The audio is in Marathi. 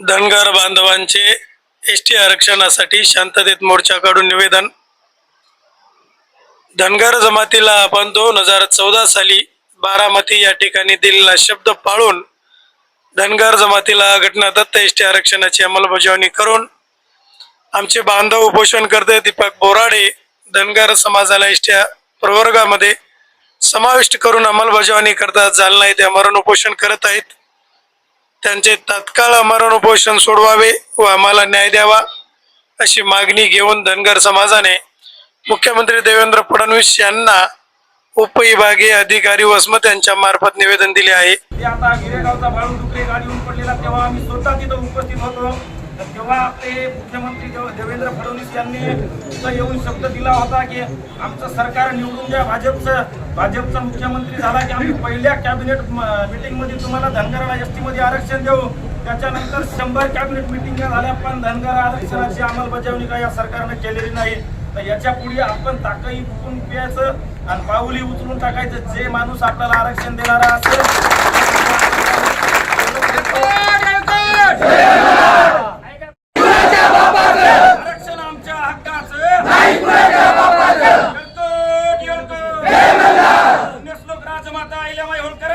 धनगर बांधवांचे एस टी आरक्षणासाठी शांततेत मोर्चाकडून निवेदन. धनगर जमातीला आपण दोन हजार चौदा साली बारामती या ठिकाणी दिलेला शब्द पाळून धनगर जमातीला घटनादत्त एस टी आरक्षणाची अंमलबजावणी करून आमचे बांधव उपोषण करते दीपक बोराडे धनगर समाजाला एस टी प्रवर्गामध्ये समाविष्ट करून अंमलबजावणी करतात जालना येथे मरण उपोषण करत आहेत. त्यांचे तत्काळ मरण उपोषण सोडवावे व आम्हाला न्याय द्यावा अशी मागणी घेऊन धनगर समाजाने मुख्यमंत्री देवेंद्र फडणवीस यांना उपविभागीय अधिकारी वसमत यांच्या मार्फत निवेदन दिले आहे. आता गिरेगावचा बाळू डुकरे गाडी येऊन पडलेला तेव्हा आम्ही स्वतः तिथं उपस्थित होतो. तेव्हा आपले मुख्यमंत्री देवेंद्र फडणवीस यांनी येऊन शब्द दिला होता की आमचं सरकार निवडून द्या भाजपचं भाजपचा मुख्यमंत्री झाला की आम्ही पहिल्या कॅबिनेट मिटिंगमध्ये तुम्हाला धनगराला एस टी मध्ये आरक्षण देऊ. त्याच्यानंतर शंभर कॅबिनेट मिटिंग झाल्या पण धनगर आरक्षणाची अंमलबजावणी काय या सरकारनं केलेली नाही. तर याच्यापुढे आपण ताकई फुकून प्यायचं आणि पाऊली उचलून टाकायचं. जे माणूस आपल्याला आरक्षण देणारा असेल জামাই হোলকার